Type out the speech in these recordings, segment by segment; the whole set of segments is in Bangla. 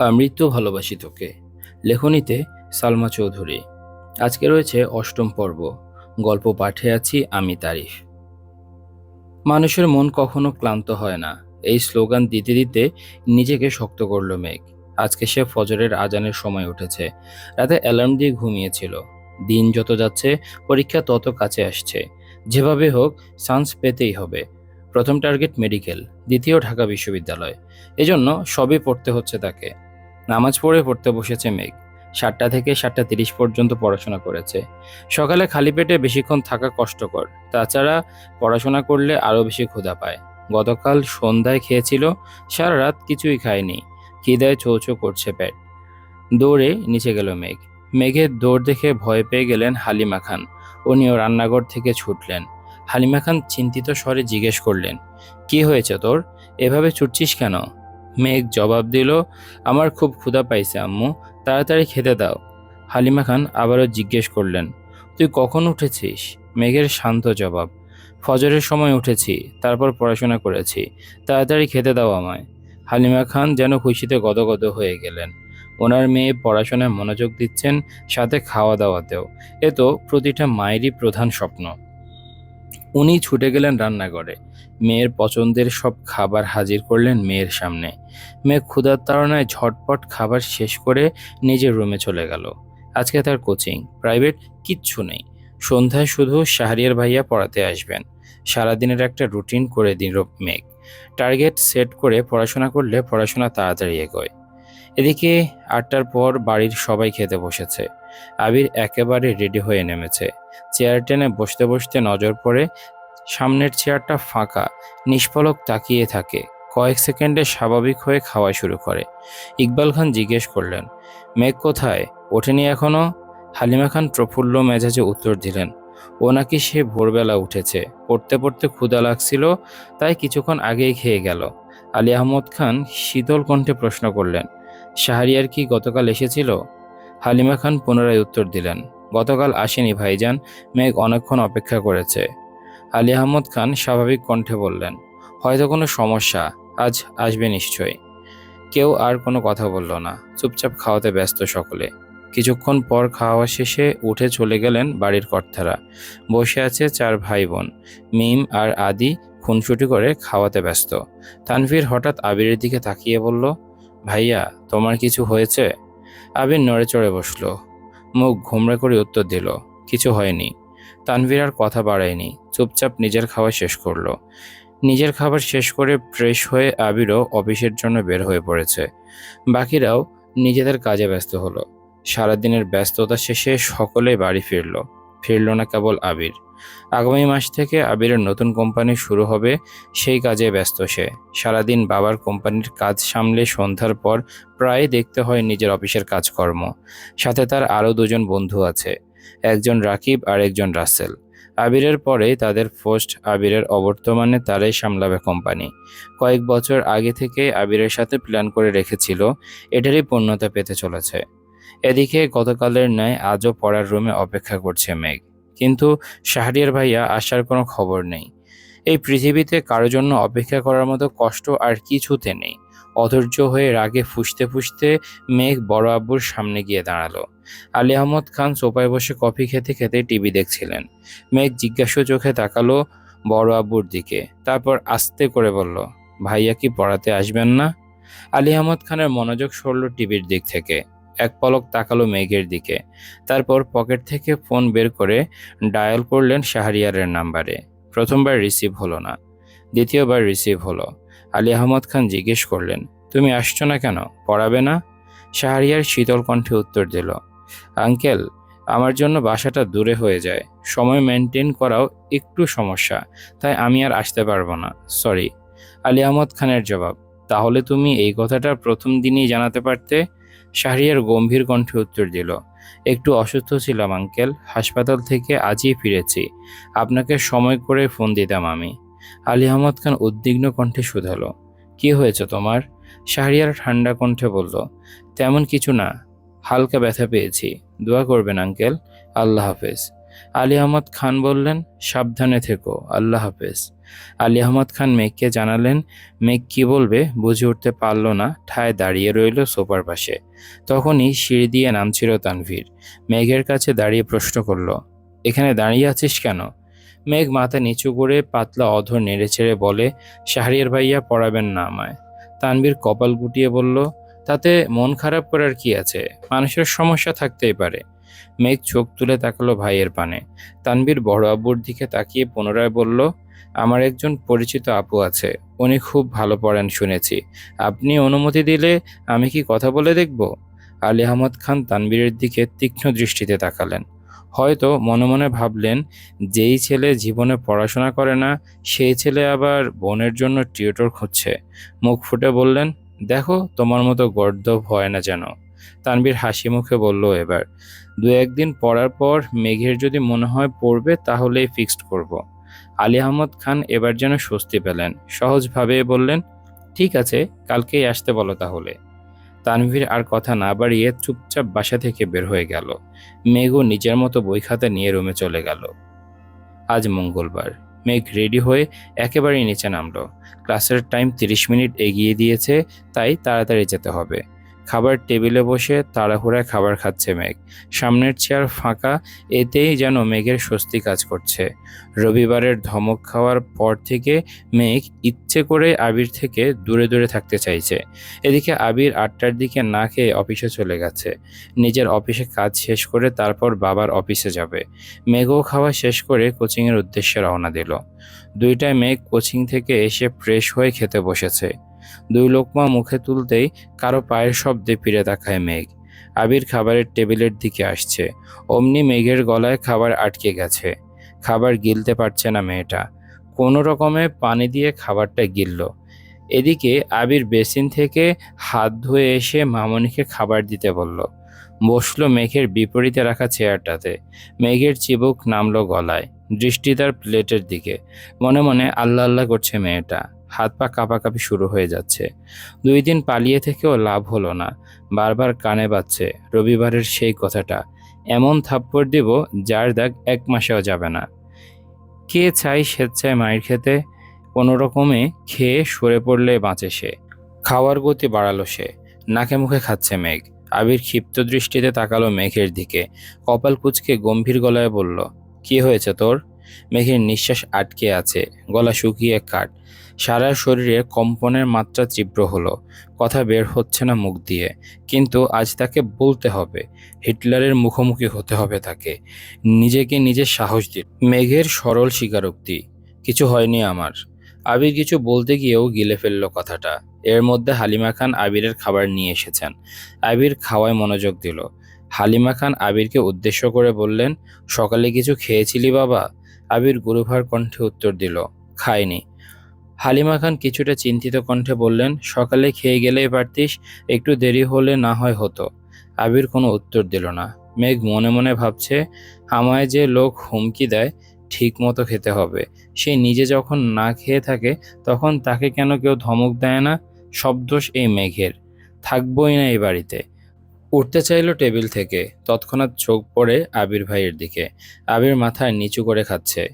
মৃত্যু ভালোবাসি তোকে। লেখনীতে সালমা চৌধুরী। আজকে রয়েছে অষ্টম পর্ব। গল্প পাঠে আছি আমি তারিফ। মানুষের মন কখনো ক্লান্ত হয় না। এই স্লোগান দিতে দিতে নিজেকে শক্ত করল মেঘ। আজকে সে ফজরের আজানের সময় উঠেছে। রাতে অ্যালার্ম দিয়ে ঘুমিয়েছিল। দিন যত যাচ্ছে, পরীক্ষা তত কাছে আসছে। যেভাবে হোক, চান্স পেতেই হবে। প্রথম টার্গেট মেডিকেল, দ্বিতীয় ঢাকা বিশ্ববিদ্যালয়। এজন্য সবই পড়তে হচ্ছে তাকে। নামাজ পড়ে পড়তে বসেছে মেঘ। সাতটা থেকে সাতটা তিরিশ পর্যন্ত পড়াশোনা করেছে। সকালে খালি পেটে বেশিক্ষণ থাকা কষ্টকর, তাছাড়া পড়াশোনা করলে আরও বেশি ক্ষুধা পায়। গতকাল সন্ধ্যায় খেয়েছিল, সারা রাত কিছুই খায়নি। খিদায় চৌচো করছে পেট। দৌড়ে নিচে গেল মেঘ। মেঘের দৌড় দেখে ভয় পেয়ে গেলেন হালিমা খান। উনিও রান্নাঘর থেকে ছুটলেন। হালিমা খান চিন্তিত স্বরে জিজ্ঞেস করলেন, কি হয়েছে তোর? এভাবে ছুটছিস কেন? মেঘ জবাব দিল, আমার খুব ক্ষুধা পাইছে, আম্মু। তাড়াতাড়ি খেতে দাও। হালিমা খান আবারও জিজ্ঞেস করলেন, তুই কখন উঠেছিস? মেঘের শান্ত জবাব, ফজরের সময় উঠেছি, তারপর পড়াশোনা করেছি। তাড়াতাড়ি খেতে দাও আমায়। হালিমা খান যেন খুশিতে গদগদ হয়ে গেলেন। ওনার মেয়ে পড়াশোনায় মনোযোগ দিচ্ছেন, সাথে খাওয়া দাওয়াতেও এ তো প্রতিটা মায়েরই প্রধান স্বপ্ন। উনি ছুটে গেলেন রান্নাঘরে। মেয়ের পছন্দের সব খাবার হাজির করলেন মেয়ের সামনে। মেয়ে ক্ষুধার তাড়নায় ঝটপট খাবার শেষ করে নিজের রুমে চলে গেল। আজকে তার কোচিং প্রাইভেট কিচ্ছু নেই। সন্ধ্যায় শুধু শাহরিয়ার ভাইয়া পড়াতে আসবেন। সারাদিনের একটা রুটিন করে দিন মেঘ। টার্গেট সেট করে পড়াশোনা করলে পড়াশোনা তাড়াতাড়ি এগোয়। এদিকে আটটার পর বাড়ির সবাই খেতে বসেছে। আবির একেবারে রেডি হয়ে নেমেছে। চেয়ার টেনে বসতে বসতে নজর পড়ে সামনের চেয়ারটা ফাঁকা নিষ্পলক তাকিয়ে থাকে, কয়েক সেকেন্ডে স্বাভাবিক হয়ে খাওয়া শুরু করে। ইকবাল খান জিজ্ঞেস করলেন, মেঘ কোথায়? ওঠেনি এখনও হালিমা খান প্রফুল্ল মেজাজে উত্তর দিলেন, ও নাকি সে ভোরবেলা উঠেছে। পড়তে পড়তে ক্ষুদা লাগছিল, তাই কিছুক্ষণ আগেই খেয়ে গেল। আলী আহমদ খান শীতল কণ্ঠে প্রশ্ন করলেন, শাহরিয়ার কি গতকাল এসেছিল? হালিমা খান পুনরায় উত্তর দিলেন, গতকাল আসেনি ভাইজান, মেঘ অনেকক্ষণ অপেক্ষা করেছে। আলী আহমদ খান স্বাভাবিক কণ্ঠে বললেন, হয়তো কোনো সমস্যা, আজ আসবে নিশ্চয়ই। কেউ আর কোনো কথা বলল না, চুপচাপ খাওয়াতে ব্যস্ত সকলে। কিছুক্ষণ পর খাওয়া শেষে উঠে চলে গেলেন বাড়ির কর্তারা। বসে আছে চার ভাই বোন মিম আর আদি, খুনসুটি করে খাওয়াতে ব্যস্ত। তানভীর হঠাৎ আবিরের দিকে তাকিয়ে বলল, ভাইয়া, তোমার কিছু হয়েছে? আবির নড়ে চড়ে বসল। মুখ ঘুমড়ে করে উত্তর দিল, কিছু হয়নি। তানভীর আর কথা বাড়ায়নি। চুপচাপ নিজের খাওয়া শেষ করল। নিজের খাবার শেষ করে ফ্রেশ হয়ে আবিরও অফিসের জন্য বের হয়ে পড়েছে। বাকিরাও নিজেদের কাজে ব্যস্ত হলো। সারাদিনের ব্যস্ততা শেষে সকলেই বাড়ি ফিরল। ফিরল না কেবল আবির। আগামী মাস থেকে আবিরের নতুন কোম্পানি শুরু হবে, সেই কাজে ব্যস্ত সে। সারাদিন বাবার কোম্পানির কাজ সামলে সন্ধ্যার পর প্রায় দেখতে হয় নিজের অফিসের কাজকর্ম। সাথে তার আরও দুজন বন্ধু আছে, একজন রাকিব আর একজন রাসেল। আবিরের পরে তাদের পোস্ট আবিরের অবর্তমানে তারাই সামলাবে কোম্পানি। কয়েক বছর আগে থেকে আবিরের সাথে প্ল্যান করে রেখেছিল, এটারই পূর্ণতা পেতে চলেছে। এদিকে গতকালের ন্যায় আজও পড়ার রুমে অপেক্ষা করছে মেঘ। কিন্তু শাহরিয়ার ভাইয়া আসার কোনো খবর নেই। এই পৃথিবীতে কারোর জন্য অপেক্ষা করার মতো কষ্ট আর কিছুতে নেই। অধৈর্য হয়ে রাগে ফুসতে ফুসতে মেঘ বড় আব্বুর সামনে গিয়ে দাঁড়াল। আলী আহমদ খান সোফায় বসে কফি খেতে খেতে টিভি দেখছিলেন। মেঘ জিজ্ঞাসু চোখে তাকালো বড় আব্বুর দিকে, তারপর আস্তে করে বলল, ভাইয়া কি পড়াতে আসবেন না? আলী আহমদ খানের মনোযোগ সরল টিভির দিক থেকে। এক পলক তাকালো মেঘের দিকে। তারপর পকেট থেকে ফোন বের করে ডায়াল করলেন শাহরিয়ারের নাম্বারে। প্রথমবার রিসিভ হলো না। দ্বিতীয়বার রিসিভ হলো। আলী আহমদ খান জিজ্ঞেস করলেন, তুমি আসছো না কেন? পড়াবে না? শাহরিয়ার শীতল কণ্ঠে উত্তর দিল, আঙ্কেল, আমার জন্য বাসাটা দূরে হয়ে যায়। সময় মেনটেন করাও একটু সমস্যা, তাই আমি আর আসতে পারব না। সরি। আলী আহমদ খানের জবাব, তাহলে তুমি এই কথাটা প্রথম দিনই জানাতে পারতে শাহরিয়ার গম্ভীর কণ্ঠে উত্তর দিল, একটু অসুস্থ ছিলাম, আঙ্কেল। হাসপাতাল থেকে আজই ফিরেছি। আপনাকে সময় করে ফোন দিতাম আমি। আলী আহমদ খান উদ্বিগ্ন কণ্ঠে শুধালো, কি হয়েছে তোমার? শাহরিয়ার ঠান্ডা কণ্ঠে বলল, তেমন কিছু না, হালকা ব্যথা পেয়েছি। দোয়া করবেন, আঙ্কেল। আল্লাহ হাফেজ। আলী আহমদ খান বললেন, সাবধানে থেকো। আল্লাহ হাফেজ। আলী আহমদ খান মেঘকে জানালেন, মেঘ কি বলবে বুঝে উঠতে পারল না, ঠায় দাঁড়িয়ে রইল সোফার পাশে। তখনই সিঁড়ি দিয়ে নামছিল তানভীর। মেঘের কাছে দাঁড়িয়ে প্রশ্ন করল, এখানে দাঁড়িয়ে আছিস কেন? মেঘ মাথা নিচু করে পাতলা অধর নেড়েচেড়ে বলে, শাহরিয়ার ভাইয়া পড়াবেন না আমায়। তানভীর কপাল গুটিয়ে বলল, তাতে মন খারাপ করার কি আছে? মানুষের সমস্যা থাকতেই পারে। মেঘ চোখ তুলে তাকালো ভাইয়ের পানে। তানবীর বড় আব্বুর দিকে তাকিয়ে পুনরায় বলল আমার একজন পরিচিত আপু আছে, উনি খুব ভালো পড়েন শুনেছি। আপনি অনুমতি দিলে আমি কি কথা বলে দেখব? আলী আহমদ খান তানবীরের দিকে তীক্ষ্ণ দৃষ্টিতে তাকালেন। হয়তো মনে মনে ভাবলেন, যেই ছেলে জীবনে পড়াশোনা করে না সেই ছেলে আবার বোনের জন্য টিউটর খুঁজছে। মুখ ফুটে বললেন, দেখো, তোমার মতো গর্দভ হয় না যেন। তানবীর হাসি মুখে বলল এবার দু একদিন পড়ার পর মেঘের যদি মনে হয় পড়বে, তাহলেই ফিক্সড করব। আলী আহমদ খান এবার যেন স্বস্তি পেলেন। সহজভাবে বললেন, ঠিক আছে, কালকেই আসতে বলো তাহলে। তানভীর আর কথা না বাড়িয়ে চুপচাপ বাসা থেকে বের হয়ে গেল। মেঘও নিজের মতো বই খাতা নিয়ে রুমে চলে গেল। আজ মঙ্গলবার। মেঘ রেডি হয়ে একেবারেই নিচে নামলো। ক্লাসের টাইম তিরিশ মিনিট এগিয়ে দিয়েছে, তাই তাড়াতাড়ি যেতে হবে। খাবার টেবিলে বসে তাড়াহুড়ায় খাবার খাচ্ছে মেঘ। সামনের চেয়ার ফাঁকা, এতেই যেন মেঘের স্বস্তি কাজ করছে। রবিবারের ধমক খাওয়ার পর থেকে মেঘ ইচ্ছে করে আবির থেকে দূরে দূরে থাকতে চাইছে। এদিকে আবির আটটার দিকে না খেয়ে অফিসে চলে গেছে। নিজের অফিসে কাজ শেষ করে তারপর বাবার অফিসে যাবে। মেঘও খাওয়া শেষ করে কোচিংয়ের উদ্দেশ্যে রওনা দিল। দুইটায় মেঘ কোচিং থেকে এসে ফ্রেশ হয়ে খেতে বসেছে। দুই লোকমা মুখে তুলতেই কারও পায়ের শব্দে ফিরে তাকায় মেঘ। আবির খাবারের টেবিলের দিকে আসছে। অমনি মেঘের গলায় খাবার আটকে গেছে। খাবার গিলতে পারছে না মেয়েটা। কোনো রকমে পানি দিয়ে খাবারটা গিলল। এদিকে আবির বেসিন থেকে হাত ধুয়ে এসে মামনিকে খাবার দিতে বলল। বসল মেঘের বিপরীতে রাখা চেয়ারটাতে। মেঘের চিবুক নামলো গলায়। দৃষ্টি তার প্লেটের দিকে। মনে মনে আল্লাহ আল্লাহ করছে মেয়েটা। হাত পা কাঁপাকাঁপি শুরু হয়ে যাচ্ছে। দুই দিন পালিয়ে থেকেও লাভ হলো না। বারবার কানে বাজছে, রবিবারের সেই কথাটা। এমন থাপ্পড় দিব যার দাগ এক মাসেও যাবে না। কে চাই স্বেচ্ছায় মায়ের খেতে? কোনো রকমে খেয়ে সরে পড়লে বাঁচে সে। খাওয়ার গতি বাড়ালো সে। নাকে মুখে খাচ্ছে মেঘ। আবির ক্ষিপ্ত দৃষ্টিতে তাকালো মেঘের দিকে। কপাল কুচকে গম্ভীর গলায় বলল, কি হয়েছে তোর? মেঘের নিঃশ্বাস আটকে আছে। গলা শুকিয়ে কাট সারা শরীরে কম্পনের মাত্রা তীব্র হলো। কথা বের হচ্ছে না মুখ দিয়ে, কিন্তু আজ তাকে বলতে হবে, হিটলারের মুখোমুখি হতে হবে তাকে। নিজেকে নিজে সাহস দিল মেঘের সরল স্বীকারোক্তি, কিছু হয়নি আমার। আবির কিছু বলতে গিয়েও গিলে ফেলল কথাটা। এর মধ্যে হালিমা খান আবিরের খাবার নিয়ে এসেছেন। আবির খাওয়ায় মনোযোগ দিল। হালিমা খান আবিরকে উদ্দেশ্য করে বললেন, সকালে কিছু খেয়েছিলি বাবা? আবির গুরুভার কণ্ঠে উত্তর দিল খায়নি হালিমা খান কিছুটা চিন্তিত কণ্ঠে বললেন, সকালে খেয়ে গেলেই পারতিস, একটু দেরি হলে না হয় হতো। আবির কোনো উত্তর দিল না। মেঘ মনে মনে ভাবছে, আমায় যে লোক হুমকি দেয় ঠিক মতো খেতে হবে। সে নিজে যখন না খেয়ে থাকে, তখন তাকে কেন কেউ ধমক দেয় না? সব দোষ এই মেঘের। থাকবই না এই বাড়িতে। উঠতে চাইলো টেবিল থেকে। তৎক্ষণাৎ চোখ পড়ে আবির ভাইয়ের দিকে। আবির মাথায় নিচু করে খাচ্ছে।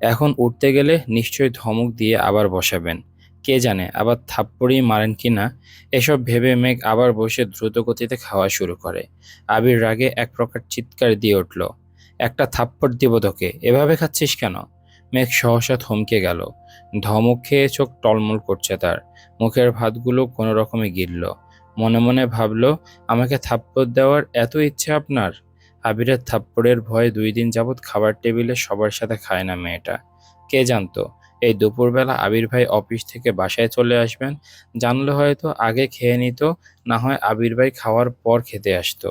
এখন উঠতে গেলে নিশ্চয়ই ধমক দিয়ে আবার বসাবেন। কে জানে, আবার থাপ্পড়ই মারেন কি না এসব ভেবে মেঘ আবার বসে দ্রুত গতিতে খাওয়া শুরু করে। আবির রাগে এক প্রকার চিৎকার দিয়ে উঠল, একটা থাপ্পড় দিব তোকে, এভাবে খাচ্ছিস কেন? মেঘ সহসা থমকে গেল, ধমক খেয়ে চোখ টলমল করছে তার, মুখের ভাতগুলো কোনো রকমে গিরল মনে মনে ভাবল, আমাকে থাপ্পড় দেওয়ার এত ইচ্ছে আপনার? আবিরের থাপ্পড়ের ভয়ে দুই দিন যাবৎ খাবার টেবিলে সবার সাথে খায় না মেয়েটা। কে জানতো, এই দুপুরবেলা আবির ভাই অফিস থেকে বাসায় চলে আসবেন, জানলে হয়তো আগে খেয়ে নিত, না হয় আবির ভাই খাওয়ার পর খেতে আসতো।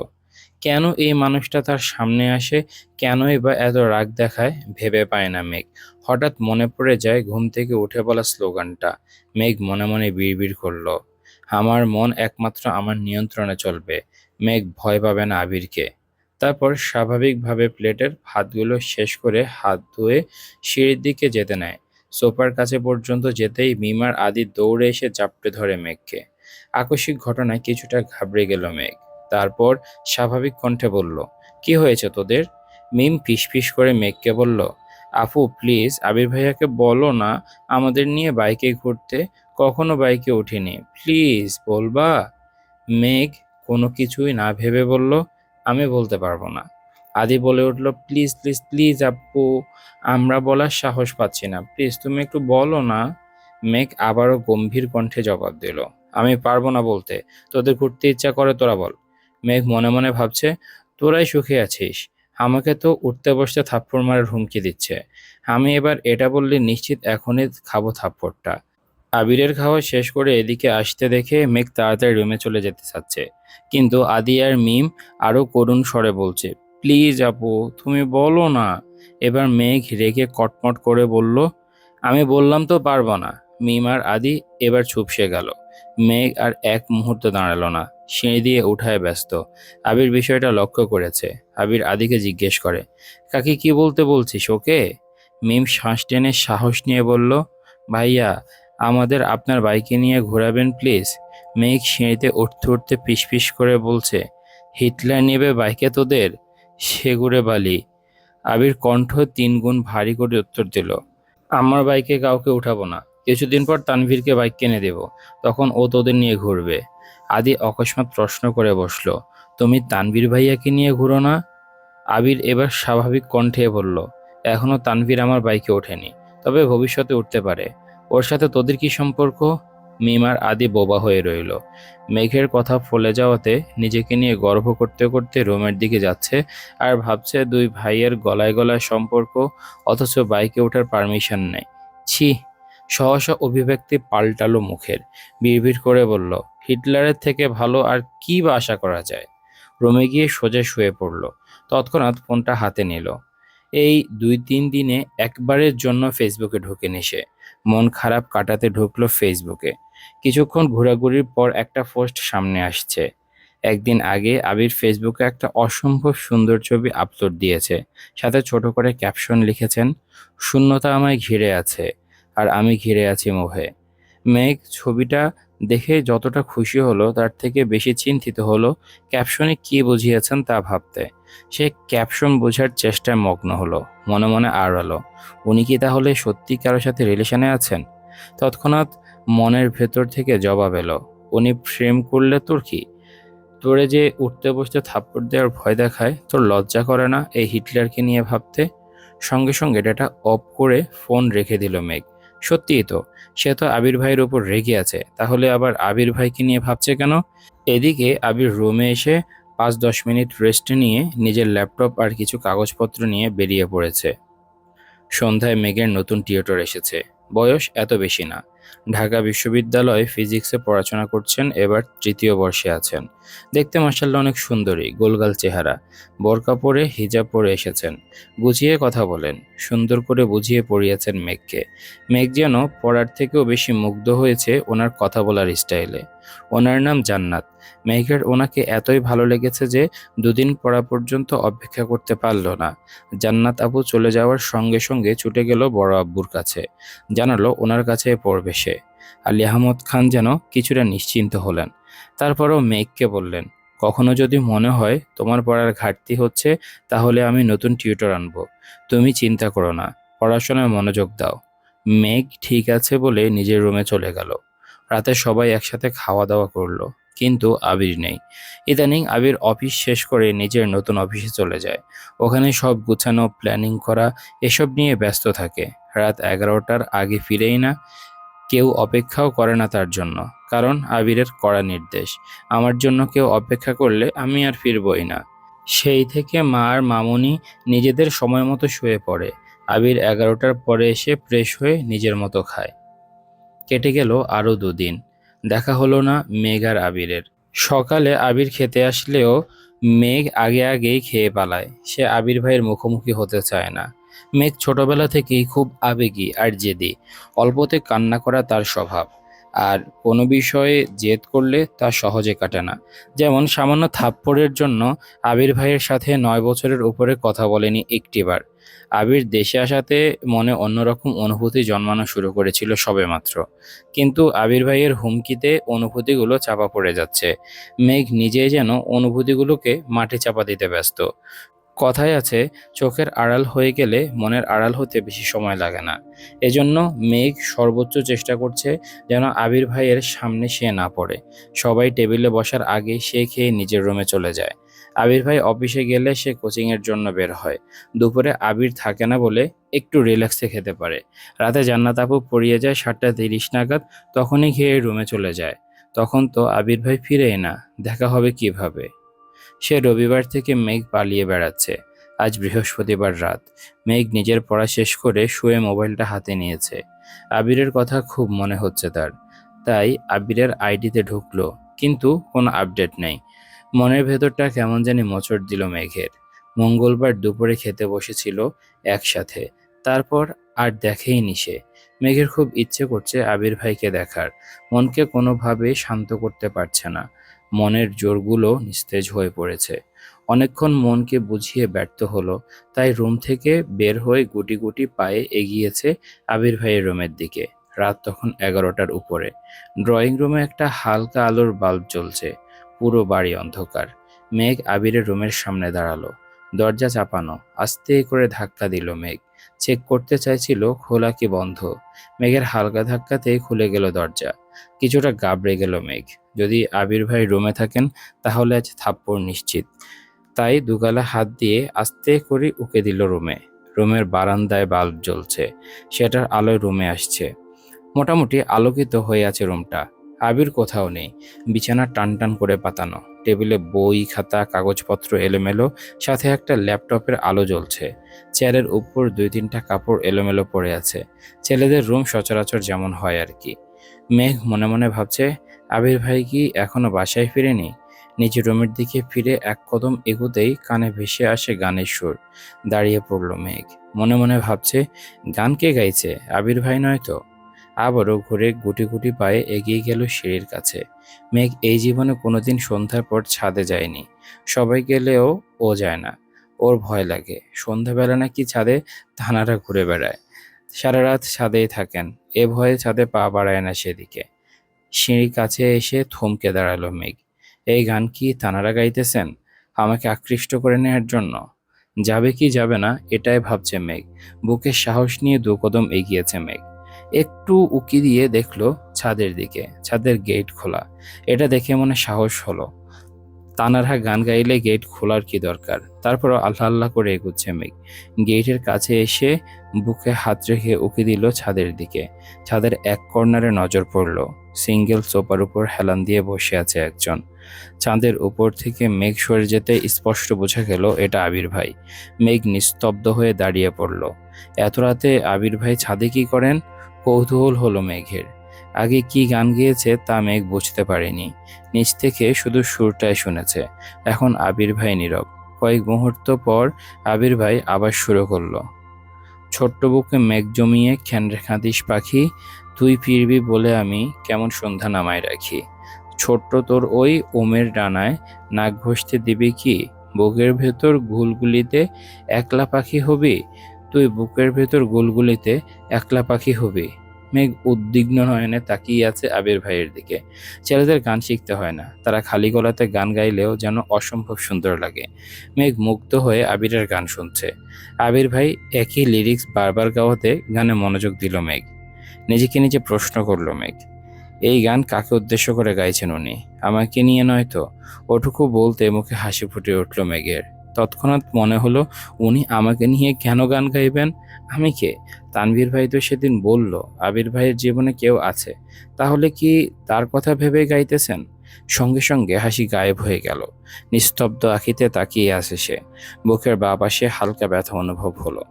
কেন এই মানুষটা তার সামনে আসে, কেনই বা এত রাগ দেখায়, ভেবে পায় না মেঘ। হঠাৎ মনে পড়ে যায় ঘুম থেকে উঠে বলা স্লোগানটা। মেঘ মনে মনে বিড়বিড় করল। আমার মন একমাত্র আমার নিয়ন্ত্রণে চলবে। মেঘ ভয় পাবে না আবিরকে। তারপর স্বাভাবিকভাবে প্লেটের ভাতগুলো শেষ করে হাত ধুয়ে সিঁড়ির দিকে যেতে নেয়। সোফার কাছে পর্যন্ত যেতেই মিমার আদি দৌড়ে এসে জাপটে ধরে মেঘকে। আকস্মিক ঘটনায় কিছুটা ঘাবড়ে গেল মেঘ। তারপর স্বাভাবিক কণ্ঠে বলল, কি হয়েছে তোদের? মিম ফিসফিস করে মেঘকে বলল, আপু, প্লিজ, আবির ভাইয়াকে বলো না আমাদের নিয়ে বাইকে ঘুরতে। কখনো বাইকে উঠিনি। প্লিজ, বলবা? মেঘ কোনো কিছুই না ভেবে বলল আমি বলতে পারব না। আদি বলে উঠল, প্লিজ প্লিজ প্লিজ আপু, আমরা বলার সাহস পাচ্ছি না। প্লিজ, তুমি একটু বলো না। মেঘ আবারও গম্ভীর কণ্ঠে জবাব দিল, আমি পারব না বলতে। তোদের ঘুরতে ইচ্ছা করে, তোরা বল। মেঘ মনে মনে ভাবছে, তোরাই সুখে আছিস। আমাকে তো উঠতে বসতে থাপ্পড় মারার হুমকি দিচ্ছে। আমি এবার এটা বললে নিশ্চিত এখনই খাব থাপ্পড়টা। আবিরের খাওয়া শেষ করে এদিকে আসতে দেখে মেঘ তাড়াতাড়ি রুমে চলে যেতে চাচ্ছে। কিন্তু আদি আর মিম আরও করুণ স্বরে বলছে, প্লিজ আপু, তুমি বলো না। এবার মেঘ রেগে কটমট করে বলল, আমি বললাম তো পারব না। মিম আর আদি এবার ছুপসে গেল। মেঘ আর এক মুহূর্ত দাঁড়াল না, সিঁড়ি দিয়ে উঠায় ব্যস্ত। আবির বিষয়টা লক্ষ্য করেছে। আবির আদিকে জিজ্ঞেস করে, কাকি, কি বলতে বলছিস ওকে? মিম শ্বাস টেনে সাহস নিয়ে বলল, ভাইয়া আমাদের আপনার বাইকে নিয়ে ঘোরাবেন, প্লিজ। মেঘ সিঁড়িতে উঠতে উঠতে পিস করে বলছে, হিটলার নেবে বাইকে তোদের? সে সেগুড়ে বালি। আবির কণ্ঠ তিন গুণ ভারী করে উত্তর দিল, আমার বাইকে কাউকে উঠাবো না। কিছুদিন পর তানভীরকে বাইক কিনে দেব। তখন ও তোদের নিয়ে ঘুরবে। আদি অকস্মাৎ প্রশ্ন করে বসল, তুমি তানভীর ভাইয়াকে নিয়ে ঘুরো না? আবির এবার স্বাভাবিক কণ্ঠে বলল এখনও তানভীর আমার বাইকে ওঠেনি, তবে ভবিষ্যতে উঠতে পারে। ওর সাথে তোদের কি সম্পর্ক? মিমার আদি বোবা হয়ে রইল। মেঘের কথা ফলে যাওয়াতে নিজেকে নিয়ে গর্ব করতে করতে রুমের দিকে যাচ্ছে আর ভাবছে দুই ভাইয়ের গলায় গলায় সম্পর্ক, অথচ বাইকে ওঠার পারমিশন নেই। ছি, সহসা অভিব্যক্তি পাল্টালো মুখের। বিড়বিড় করে বলল, হিটলারের থেকে ভালো আর কি বা আশা করা যায়? রুমে গিয়ে সোজা শুয়ে পড়ল। তৎক্ষণাৎ ফোনটা হাতে নিল। এই দুই তিন দিনে একবারের জন্য ফেসবুকে ঢুকে সে। মন খারাপ কাটাতে ঢুকলো ফেসবুকে কিছুক্ষণ ঘোরাঘুরির পর একটা পোস্ট সামনে আসছে। একদিন আগে আবির ফেসবুকে একটা অসম্ভব সুন্দর ছবি আপলোড দিয়েছে। সাথে ছোট করে ক্যাপশন লিখেছেন, শূন্যতা আমায় ঘিরে আছে, আর আমি ঘিরে আছি মোহে। মেঘ ছবিটা দেখে যতটা খুশি হলো, তার থেকে বেশি চিন্তিত হলো ক্যাপশনে কি বুঝিয়েছেন তা ভাবতে। সে ক্যাপশন বোঝার চেষ্টায় মগ্ন হলো, মনে মনে আড়ালো। উনি কি তাহলে সত্যি কারোর সাথে রিলেশনে আছেন? তৎক্ষণাৎ মনের ভেতর থেকে জবাব এলো, উনি প্রেম করলে তোর কি? তোরে যে উঠতে বসতে থাপ্পড় দেওয়ার ভয় দেখায়, তোর লজ্জা করে না এই হিটলারকে নিয়ে ভাবতে? সঙ্গে সঙ্গে ডেটা অফ করে ফোন রেখে দিল মেঘ। সত্যিই তো, সে তো আবির ভাইয়ের উপর রেগে আছে, তাহলে আবার আবির ভাইকে নিয়ে ভাবছে কেন? এদিকে আবির রুমে এসে পাঁচ দশ মিনিট রেস্ট নিয়ে নিজের ল্যাপটপ আর কিছু কাগজপত্র নিয়ে বেরিয়ে পড়েছে। সন্ধ্যায় মেঘের নতুন টিউটর এসেছে, বয়স এত বেশি না। ঢাকা বিশ্ববিদ্যালয়ে ফিজিক্সে পড়াশোনা করছেন, এবার তৃতীয় বর্ষে আছেন। দেখতে মাসাল্লাহ অনেক সুন্দরী, গোলগাল চেহারা। বোরকা পরে হিজাব পরে এসেছেন। গুছিয়ে কথা বলেন, সুন্দর করে বুঝিয়ে পড়িয়েছেন মেঘকে। মেঘ যেন পড়ার থেকেও বেশি মুগ্ধ হয়েছে ওনার কথা বলার স্টাইলে। ওনার নাম জান্নাত। মেঘের ওনাকে এতই ভালো লেগেছে যে দুদিন পড়া পর্যন্ত অপেক্ষা করতে পারল না। জান্নাত আবু চলে যাওয়ার সঙ্গে সঙ্গে ছুটে গেল বড় আব্বুর কাছে। জানালো ওনার কাছে পড়বে। সে আলী আহমদ খান যেন কিছুটা নিশ্চিন্ত হলেন। তারপরও মেঘকে বললেন, কখনো যদি মনে হয় তোমার পড়ার ঘাটতি হচ্ছে, তাহলে আমি নতুন টিউটর আনব। তুমি চিন্তা করো না, পড়াশোনায় মনোযোগ দাও। মেঘ ঠিক আছে বলে নিজের রুমে চলে গেল। রাতে সবাই একসাথে খাওয়া দাওয়া করল, কিন্তু আবির নেই। ইদানিং আবির অফিস শেষ করে নিজের নতুন অফিসে চলে যায়। ওখানে সব গুছানো, প্ল্যানিং করা, এসব নিয়ে ব্যস্ত থাকে। রাত এগারোটার আগে ফিরেই না কেউ অপেক্ষাও করে না তার জন্য, কারণ আবিরের কড়া নির্দেশ। আমার জন্য কেউ অপেক্ষা করলে আমি আর ফিরবই না। সেই থেকে মা আর মামুনি নিজেদের সময় মতো শুয়ে পড়ে। আবির এগারোটার পরে এসে ফ্রেশ হয়ে নিজের মতো খায়। কেটে গেল আরও দুদিন। দেখা হলো না মেঘ আর আবিরের। সকালে আবির খেতে আসলেও মেঘ আগে আগেই খেয়ে পালায়। সে আবির ভাইয়ের মুখোমুখি হতে চায় না। মেঘ ছোটবেলা থেকেই খুব আবেগী আর জেদি। অল্পতে কান্না করা তার স্বভাব। আর কোনো বিষয়ে জেদ করলে তা সহজে কাটে না। যেমন সামান্য থাপ্পড়ের জন্য আবির ভাইয়ের সাথে নয় বছরের উপরে কথা বলেনি একটিবার। আবির দেশে আসাতে মনে অন্যরকম অনুভূতি জন্মানো শুরু করেছিল সবেমাত্র। কিন্তু আবির ভাইয়ের হুমকিতে অনুভূতিগুলো চাপা পড়ে যাচ্ছে। মেঘ নিজেই যেন অনুভূতিগুলোকে মাটি চাপা দিতে ব্যস্ত। কথায় আছে, চোখের আড়াল হয়ে গেলে মনের আড়াল হতে বেশি সময় লাগে না। এজন্য মেঘ সর্বোচ্চ চেষ্টা করছে যেন আবির ভাইয়ের সামনে সে না পড়ে। সবাই টেবিলে বসার আগে সে খেয়ে নিজের রুমে চলে যায়। আবির ভাই অফিসে গেলে সে কোচিংয়ের জন্য বের হয়। দুপুরে আবির থাকে না বলে একটু রিল্যাক্সে খেতে পারে। রাতে জান্নাত আপু পড়িয়ে যায় সাতটা তিরিশ নাগাদ, তখনই খেয়ে রুমে চলে যায়। তখন তো আবির ভাই ফিরেই না দেখা হবে কীভাবে? সে রবিবার থেকে মেঘ পালিয়ে বেড়াচ্ছে। আজ বৃহস্পতিবার রাত। মেঘ নিজের পড়া শেষ করে শুয়ে মোবাইলটা হাতে নিয়েছে। আবিরের কথা খুব মনে হচ্ছে তার। তাই আবিরের আইডিতে ঢুকলো, কিন্তু কোনো আপডেট নেই। মনের ভেতরটা কেমন জানি মোচড় দিল মেঘের। মঙ্গলবার দুপুরে খেতে বসেছিল একসাথে। তারপর আর দেখেইনি সে। মেঘের খুব ইচ্ছে করছে আবির ভাইকে দেখার। মনকে কোনোভাবে শান্ত করতে পারছে না। মনের জোরগুলো নিস্তেজ হয়ে পড়েছে। অনেকক্ষণ মনকে বুঝিয়ে ব্যর্থ হলো, তাই রুম থেকে বের হয়ে গুটি গুটি পায়ে এগিয়েছে আবির ভাইয়ের রুমের দিকে। রাত তখন এগারোটার উপরে। ড্রয়িং রুমে একটা হালকা আলোর বাল্ব জ্বলছে, পুরো বাড়ি অন্ধকার। মেঘ আবিরের রুমের সামনে দাঁড়াল। দরজা চাপানো, আস্তে করে ধাক্কা দিল মেঘ। চেক করতে চাইছিল, খোলা কি বন্ধ? মেঘের হালকা ধাক্কাতেই খুলে গেল দরজা। কিছুটা গাবড়ে গেল মেঘ। যদি আবির ভাই রুমে থাকেন, তাহলে আজ থাপ্পড় নিশ্চিত। তাই দুগালা হাত দিয়ে আস্তে করে উকে দিল রুমে। রুমের বারান্দায় বাল্ব জ্বলছে। সেটার আলোয় রুমে আসছে। মোটামুটি আলোকিত হয়ে আছে রুমটা। আবির কোথাও নেই। বিছানা টান টান করে পাতানো। টেবিলে বই, খাতা, কাগজপত্র এলোমেলো। সাথে একটা ল্যাপটপের আলো জ্বলছে। চেয়ারের উপর দুই তিনটা কাপড় এলোমেলো পড়ে আছে। ছেলেদের রুম সচরাচর যেমন হয় আর কি। মেঘ মনে মনে ভাবছে, আবির ভাই কি এখনও বাসায় ফিরেনি? নিজের রুমের দিকে ফিরে এক কদম এগোতেই কানে ভেসে আসে গানের সুর। দাঁড়িয়ে পড়ল মেঘ। মনে মনে ভাবছে, গান কে গাইছে? আবির ভাই নয় তো? আবারও ঘুরে গুটি গুটি পায়ে এগিয়ে গেল সিঁড়ির কাছে। মেঘ এই জীবনে কোনোদিন সন্ধ্যার পর ছাদে যায়নি। সবাই গেলেও ও যায় না। ওর ভয় লাগে। সন্ধ্যাবেলা নাকি ছাদে থানারা ঘুরে বেড়ায়। সারা রাত ছাদেই থাকেন। এ ভয়ে ছাদে পা বাড়ায় না সেদিকে। সিঁড়ির কাছে এসে থমকে দাঁড়াল মেঘ। এই গান কি তানারা গাইতেছেন? আমাকে আকৃষ্ট করে নেওয়ার জন্য। যাবে কি যাবে না, এটাই ভাবছে মেঘ। বুকে সাহস নিয়ে দু কদম এগিয়েছে মেঘ। একটু উকি দিয়ে দেখল ছাদের দিকে। ছাদের গেট খোলা। এটা দেখে মনে সাহস হলো। তানারা গান গাইলে গেট খোলার কি দরকার? তারপরও আল্লাহ আল্লাহ করে এগুচ্ছে মেঘ। গেটের কাছে এসে বুকে হাত রেখে উকি দিল ছাদের দিকে। ছাদের এক কর্নারে নজর পড়ল। সিঙ্গেল সোপার উপর হেলান দিয়ে বসে আছে একজন। চাঁদের উপর থেকে মেঘ সরে যেতে স্পষ্ট বোঝা গেল, এটা আবির ভাই। মেঘ নিস্তব্ধ হয়ে দাঁড়িয়ে পড়ল। এত রাতে আবির ভাই ছাদে কি করেন? কৌতূহল হলো মেঘের। আগে কি গান গেয়েছে তা মেঘ বুঝতে পারেনি। নিচ থেকে শুধু সুরটাই শুনেছে। এখন আবির ভাই নীরব। কয়েক মুহূর্ত পর আবির ভাই আবার শুরু করল। ছোট্ট বুকে মেঘ জমিয়ে খ্যানরে খাঁদিস পাখি, তুই ফিরবি বলে আমি কেমন সন্ধ্যা নামায় রাখি। ছোট্ট তোর ওই ওমের ডানায় নাক ঘষতে দিবি কি? বুকের ভেতর গুলগুলিতে একলা পাখি হবি? তুই বুকের ভেতর গুলগুলিতে একলা পাখি হবি? মেঘ উদ্বিগ্ন নয়নে তাকিয়ে আছে আবির ভাইয়ের দিকে। ছেলেদের গান শিখতে হয় না, তারা খালি গলাতে গান গাইলেও যেন অসম্ভব সুন্দর লাগে। মেঘ মুগ্ধ হয়ে আবিরের গান শুনছে। আবির ভাই একই লিরিক্স বারবার গাওয়াতে গানে মনোযোগ দিল মেঘ। নিজেকে নিজে প্রশ্ন করল মেঘ, এই গান কাকে উদ্দেশ্য করে গাইছেন উনি? আমাকে নিয়ে নয় তো? ওটুকু বলতে মুখে হাসি ফুটে উঠল মেঘের। তৎক্ষণাৎ মনে হলো, উনি আমাকে নিয়ে কেন গান গাইবেন? আমি কে? তানভীর ভাই তো সেদিন বলল, আবির ভাইয়ের জীবনে কেউ আছে। তাহলে কি তার কথা ভেবে গাইতেছেন? সঙ্গে সঙ্গে হাসি গায়েব হয়ে গেল। নিস্তব্ধ আখিতে তাকিয়ে আসে সে। বুকের বা পাশে হালকা ব্যথা অনুভব হলো।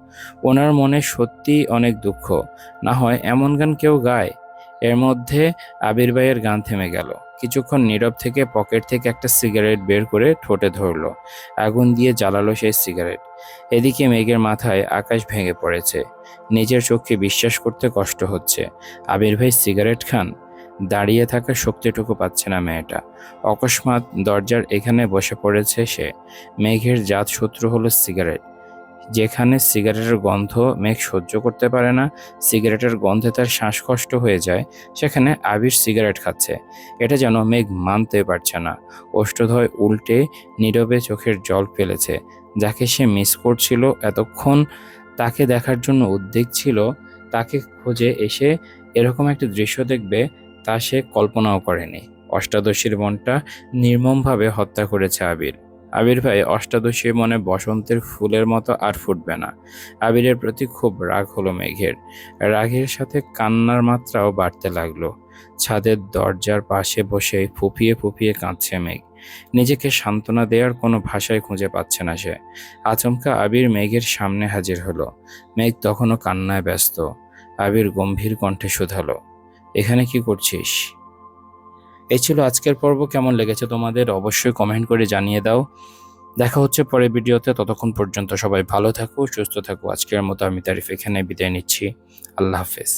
ওনার মনে সত্যি অনেক দুঃখ। না হয় এমন গান কেউ গায়? এর মধ্যে আবির ভাইয়ের গান থেমে গেল। কিছুক্ষণ নীরব থেকে পকেট থেকে একটা সিগারেট বের করে ঠোঁটে ধরলো। আগুন দিয়ে জ্বালালো সেই সিগারেট। এদিকে মেঘের মাথায় আকাশ ভেঙে পড়েছে। নিজের চোখকে বিশ্বাস করতে কষ্ট হচ্ছে। আবির ভাই সিগারেট খান? দাঁড়িয়ে থাকার শক্তিটুকু পাচ্ছে না মেয়েটা। অকস্মাৎ দরজার এখানে বসে পড়েছে সে। মেঘের জাত শত্রু হলো সিগারেট। যেখানে সিগারেটের গন্ধ মেঘ সহ্য করতে পারে না, সিগারেটের গন্ধে তার শ্বাসকষ্ট হয়ে যায়, সেখানে আবির সিগারেট খাচ্ছে। এটা যেন মেঘ মানতে পারছে না। ওষ্ঠধয় উল্টে নীরবে চোখের জল ফেলেছে। যাকে সে মিস করছিল এতক্ষণ, তাকে দেখার জন্য উদ্বেগ ছিল, তাকে খোঁজে এসে এরকম একটা দৃশ্য দেখবে, তা সে কল্পনাও করেনি। অষ্টাদশীর মনটা নির্মমভাবে হত্যা করেছে আবির। আবির ভাই অষ্টাদশীর মনে বসন্তের ফুলের মতো আর ফুটবে না। আবিরের প্রতি খুব রাগ হলো মেঘের। রাগের সাথে কান্নার মাত্রাও বাড়তে লাগল। ছাদের দরজার পাশে বসে ফুপিয়ে ফুপিয়ে কাঁদছে মেঘ। নিজেকে সান্ত্বনা দেওয়ার কোনো ভাষায় খুঁজে পাচ্ছে না সে। আচমকা আবির মেঘের সামনে হাজির হলো। মেঘ তখনও কান্নায় ব্যস্ত। আবির গম্ভীর কণ্ঠে শুধালো, এখানে কি করছিস? এই ছিল আজকের পর্ব। কেমন লেগেছে তোমাদের অবশ্যই কমেন্ট করে জানিয়ে দাও। দেখা হচ্ছে পরের ভিডিওতে। ততক্ষণ পর্যন্ত সবাই ভালো থাকো, সুস্থ থাকো। আজকের মতো আমি তারিফ এখানে বিদায় নিচ্ছি। আল্লাহ হাফেজ।